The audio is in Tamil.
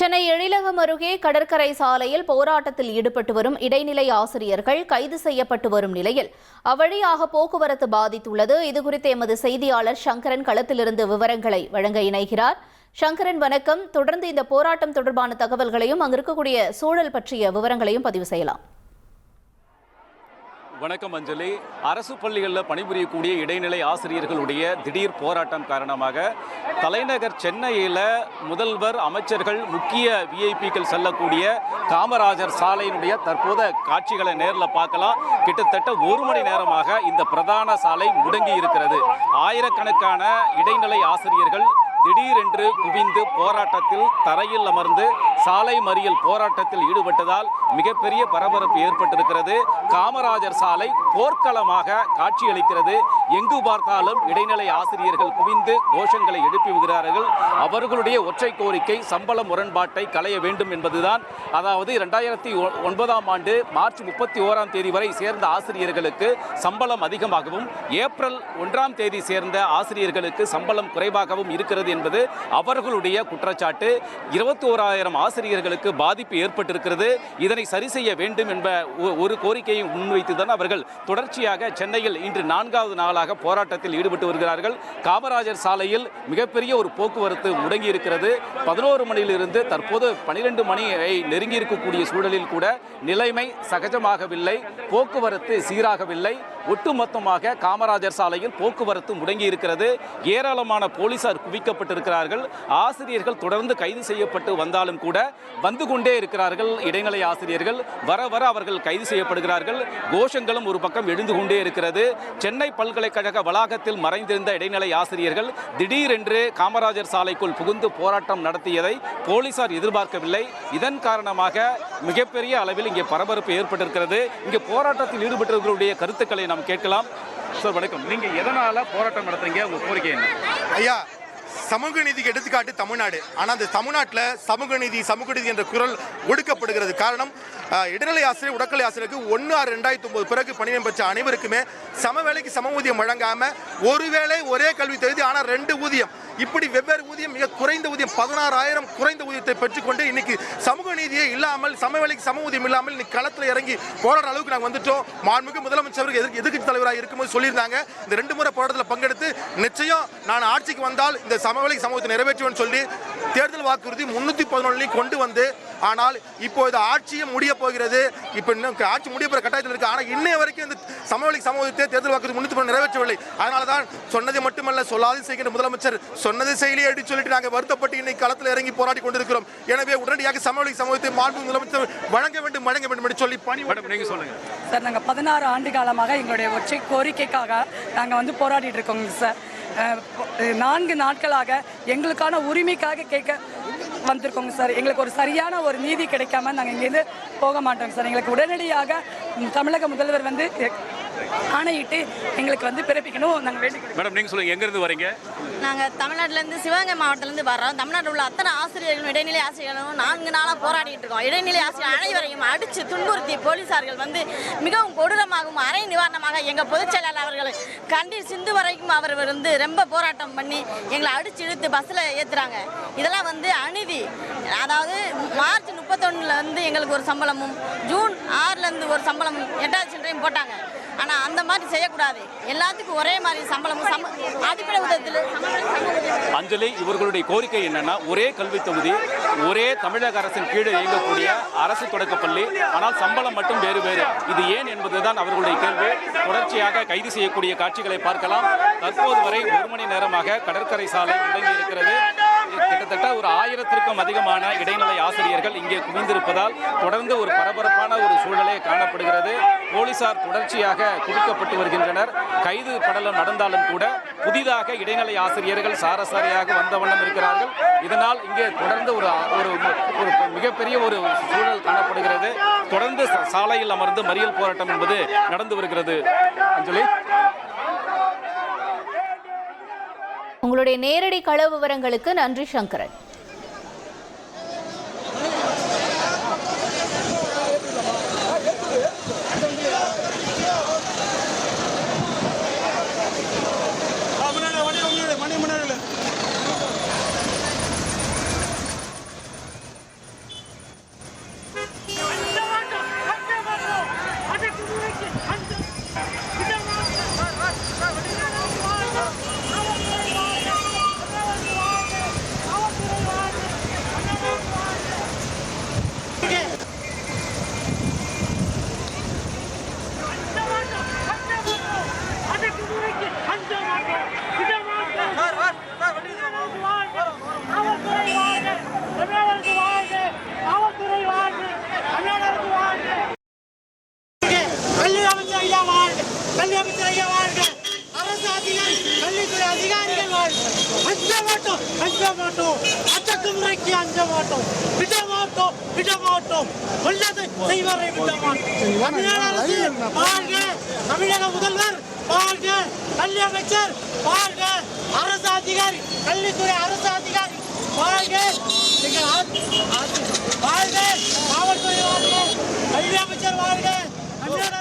சென்னை எழிலகம் அருகே கடற்கரை சாலையில் போராட்டத்தில் ஈடுபட்டு வரும் இடைநிலை ஆசிரியர்கள் கைது செய்யப்பட்டு வரும் நிலையில் அவ்வழியாக போக்குவரத்து பாதித்துள்ளது. இதுகுறித்து எமது செய்தியாளர் சங்கரன் களத்திலிருந்து விவரங்களை வழங்க இணைகிறார். சங்கரன் வணக்கம். தொடர்ந்து இந்த போராட்டம் தொடர்பான தகவல்களையும் அங்கு இருக்கக்கூடிய சூழல் பற்றிய விவரங்களையும் பதிவு செய்யலாம். வணக்கம் அஞ்சலி. அரசு பள்ளிகளில் பணிபுரியக்கூடிய இடைநிலை ஆசிரியர்களுடைய திடீர் போராட்டம் காரணமாக தலைநகர் சென்னையில் முதல்வர் அமைச்சர்கள் முக்கிய விஐபிக்கள் செல்லக்கூடிய காமராஜர் சாலையினுடைய தற்போத காட்சிகளை நேரில் பார்க்கலாம். கிட்டத்தட்ட ஒரு மணி நேரமாக இந்த பிரதான சாலை முடங்கி இருக்கிறது. ஆயிரக்கணக்கான இடைநிலை ஆசிரியர்கள் திடீரென்று குவிந்து போராட்டத்தில் தரையில் அமர்ந்து சாலை மறியல் போராட்டத்தில் ஈடுபட்டதால் மிகப்பெரிய பரபரப்பு ஏற்பட்டிருக்கிறது. காமராஜர் சாலை போர்க்களமாக காட்சியளிக்கிறது. எங்கு பார்த்தாலும் இடைநிலை ஆசிரியர்கள் குவிந்து கோஷங்களை எழுப்பி வருகிறார்கள் அவர்களுடைய ஒற்றை கோரிக்கை சம்பள முரண்பாட்டை களைய வேண்டும் என்பதுதான். அதாவது இரண்டாயிரத்தி ஒன்பதாம் ஆண்டு மார்ச் முப்பத்தி ஓராம் தேதி வரை சேர்ந்த ஆசிரியர்களுக்கு சம்பளம் அதிகமாகவும் ஏப்ரல் ஒன்றாம் தேதி சேர்ந்த ஆசிரியர்களுக்கு சம்பளம் குறைவாகவும் இருக்கிறது என்பது அவர்களுடைய குற்றச்சாட்டு. இருபத்தி ஓராயிரம் ஆசிரியர்களுக்கு பாதிப்பு ஏற்பட்டிருக்கிறது. இதனை சரி செய்ய வேண்டும் என்ப ஒரு கோரிக்கையை முன்வைத்துதான் அவர்கள் தொடர்ச்சியாக சென்னையில் இன்று நான்காவது நாளாக போராட்டத்தில் ஈடுபட்டு வருகிறார்கள். காமராஜர் சாலையில் மிகப்பெரிய ஒரு போக்குவரத்து முடங்கி இருக்கிறது பதினோரு மணியிலிருந்து தற்போது பனிரெண்டு மணியை நெருங்கி இருக்கக்கூடிய சூழலில் கூட நிலைமை சகஜமாகவில்லை. போக்குவரத்து சீராகவில்லை. ஒட்டுமொத்தமாக காமராஜர் சாலையில் போக்குவரத்து முடங்கி இருக்கிறது ஏராளமான போலீசார் குவிக்கப்பட்டிருக்கிறார்கள். ஆசிரியர்கள் தொடர்ந்து கைது செய்யப்பட்டு வந்தாலும் கூட வந்து கொண்டே இருக்கிறார்கள். இடைநிலை ஆசிரியர்கள் வர வர அவர்கள் கைது செய்யப்படுகிறார்கள். கோஷங்களும் ஒரு பக்கம் எழுந்து கொண்டே இருக்கிறது. சென்னை பல்கலைக்கழக வளாகத்தில் மறைந்திருந்த இடைநிலை ஆசிரியர்கள் திடீரென்று காமராஜர் சாலைக்குள் புகுந்து போராட்டம் நடத்தியதை போலீசார் எதிர்பார்க்கவில்லை. இதன் காரணமாக மிகப்பெரிய அளவில் இங்கே பரபரப்பு ஏற்பட்டிருக்கிறது. இங்கே போராட்டத்தில் ஈடுபட்டவர்களுடைய கருத்துக்களை நாம் கேட்கலாம். சார் வணக்கம். நீங்கள் எதனால் போராட்டம் நடத்துறீங்க? உங்கள் கோரிக்கை என்ன? ஐயா சமூக நீதிக்கு எடுத்துக்காட்டு தமிழ்நாடு. ஆனால் அந்த தமிழ்நாட்டில் சமூக நீதி சமூக நீதி என்ற குரல் ஒடுக்கப்படுகிறது. காரணம் இடைநிலை ஆசிரியர் உடக்கலை ஆசிரியருக்கு ஒன்று ஆறு ரெண்டாயிரத்தி ஒன்பது பிறகு பணியிடம் பெற்ற அனைவருக்குமே சம வேலைக்கு சம ஊதியம் வழங்காமல் ஒருவேளை ஒரே கல்வி தகுதி ஆனால் ரெண்டு ஊதியம். இப்படி வெவ்வேறு ஊதியம் மிக குறைந்த ஊதியம் பதினாறாயிரம் குறைந்த ஊதியத்தை பெற்றுக்கொண்டு இன்னைக்கு சமூக நீதியே இல்லாமல் சமவெளிக்கு சம ஊதியம் இல்லாமல் இன்னைக்கு களத்தில் இறங்கி போராடுற அளவுக்கு நாங்கள் வந்துட்டோம். மாண்புமிகு முதலமைச்சர் எதிர்க்கு எதிர்க்கட்சி தலைவராக இருக்கும்போது சொல்லியிருந்தாங்க. இந்த ரெண்டு முறை போராட்டத்தில் பங்கெடுத்து நிச்சயம் நான் ஆட்சிக்கு வந்தால் இந்த சமவெளி சமூகத்தை நிறைவேற்றுவேன் சொல்லி தேர்தல் வாக்குறுதி முன்னூற்றி பதினொன்றுலையும் கொண்டு வந்து ஆனால் இப்போ இந்த ஆட்சியை முடிய போகிறது. இப்போ இன்னும் ஆட்சி முடிய போகிற கட்டாயத்தில் இருக்கு. ஆனால் இன்னைய வரைக்கும் இந்த சமவெளி சமூகத்தை தேர்தல் முன்னூத்தி பதினொன்று நிறைவேற்றவில்லை. அதனால தான் சொன்னதை மட்டுமல்ல சொல்லாது செய்கின்ற முதலமைச்சர் சொன்னதை செயலி அடி சொல்லிட்டு நாங்கள் வருத்தப்பட்டு இன்னைக்கு களத்தில் இறங்கி போராடி கொண்டிருக்கிறோம். எனவே உடனடியாக சமவெளி சமூகத்தை மாண்பு முதலமைச்சர் வழங்க வேண்டும் வழங்க வேண்டும் என்று சொல்லி பணி மேடம் நீங்க சொல்லுங்க. சார் நாங்கள் பதினாறு ஆண்டு காலமாக எங்களுடைய ஒற்றை கோரிக்கைக்காக நாங்கள் வந்து போராடிட்டு இருக்கோங்க சார். நான்கு நாட்களாக எங்களுக்கான உரிமைக்காக கேட்க வந்திருக்கோங்க சார். எங்களுக்கு ஒரு சரியான ஒரு நீதி கிடைக்காம நாங்கள் இங்கேருந்து போக மாட்டோங்க சார். எங்களுக்கு உடனடியாக தமிழக முதல்வர் வந்து ஆணையிட்டு எங்களுக்கு வந்து பிறப்பிக்கணும். நாங்கள் வேண்டிக்கிறோம் மேடம் நீங்க சொல்லுங்க எங்க இருந்து வரீங்க? நாங்கள் தமிழ்நாட்டிலேருந்து சிவகங்கை மாவட்டத்திலேருந்து வர்றோம். தமிழ்நாட்டில் உள்ள அத்தனை ஆசிரியர்களும் இடைநிலை ஆசிரியர்களும் நான்கு நாளாக போராடிட்டு இருக்கோம். இடைநிலை ஆசிரியர் அனைவரையும் அடித்து துன்புறுத்தி போலீசார்கள் வந்து மிகவும் கொடூரமாகவும் அரை நிவாரணமாக எங்கள் பொதுச் செயலாளர் அவர்கள் கண்டி சிந்து வரைக்கும் அவர் வந்து ரொம்ப போராட்டம் பண்ணி எங்களை அடிச்சு இழுத்து பஸ்ஸில் ஏற்றுறாங்க இதெல்லாம் வந்து அநீதி. அதாவது மார்ச் முப்பத்தொன்னுல இருந்து எங்களுக்கு ஒரு சம்பளமும் ஜூன் ஆறுலேருந்து ஒரு சம்பளமும் எட்டாவது சில்லறையும் போட்டாங்க. ஆனால் அந்த மாதிரி செய்யக்கூடாது. எல்லாத்துக்கும் ஒரே மாதிரி சம்பளமும் சம அடிப்படை உதவத்தில் அஞ்சலி இவர்களுடைய கோரிக்கை என்னன்னா ஒரே கல்வி தொகுதி ஒரே தமிழக அரசின் கீழே இயங்கக்கூடிய அரசு தொடக்கப்பள்ளி ஆனால் சம்பளம் மட்டும் வேறு வேறு. இது ஏன் என்பதுதான் அவர்களுடைய கேள்வி. தொடர்ச்சியாக கைது செய்யக்கூடிய காட்சிகளை பார்க்கலாம். தற்போது வரை ஒரு மணி நேரமாக கடற்கரை சாலை முடங்கி இருக்கிறது கிட்டத்தட்ட ஒரு ஆயிரத்திற்கும் அதிகமான இடைநிலை ஆசிரியர்கள் இங்கே குவிந்திருப்பதால் தொடர்ந்து ஒரு பரபரப்பான ஒரு சூழலே காணப்படுகிறது. போலீசார் தொடர்ச்சியாக குவிக்கப்பட்டு வருகின்றனர். கைது படலம் நடந்தாலும் கூட புதிதாக இடைநிலை ஆசிரியர்கள் சாரசாரியாக வந்த வண்ணம் இருக்கிறார்கள். இதனால் இங்கே தொடர்ந்து ஒரு ஒரு ஒரு மிகப்பெரிய ஒரு சூழல் காணப்படுகிறது. தொடர்ந்து ச- சாலையில் அமர்ந்து மறியல் போராட்டம் என்பது நடந்து வருகிறது. அஞ்சலி. உங்களுடைய நேரடி கள விவரங்களுக்கு நன்றி சங்கரன். கல்வி அமைச்சர் வாழ்க. அரசு அதிகாரி கல்வித்துறை அதிகாரிகள் வாழ்க. அஞ்ச மாட்டோம் அஞ்ச மாட்டோம். அச்சக்கு முறைக்கு அஞ்ச மாட்டோம். விட மாட்டோம் விட மாட்டோம். கொள்ளதை செய்வரை விட மாட்டோம். தமிழக அரசு வாழ்க. தமிழக முதல்வர் வாழ்க. கல்வி அமைச்சர் வாழ்க. அரசு அதிகாரி கல்வித்துறை அரசு அதிகாரி வாழ்க நீங்கள் வாழ்க. காவல்துறை வாழ்க. கல்வி அமைச்சர் வாழ்க. தமிழக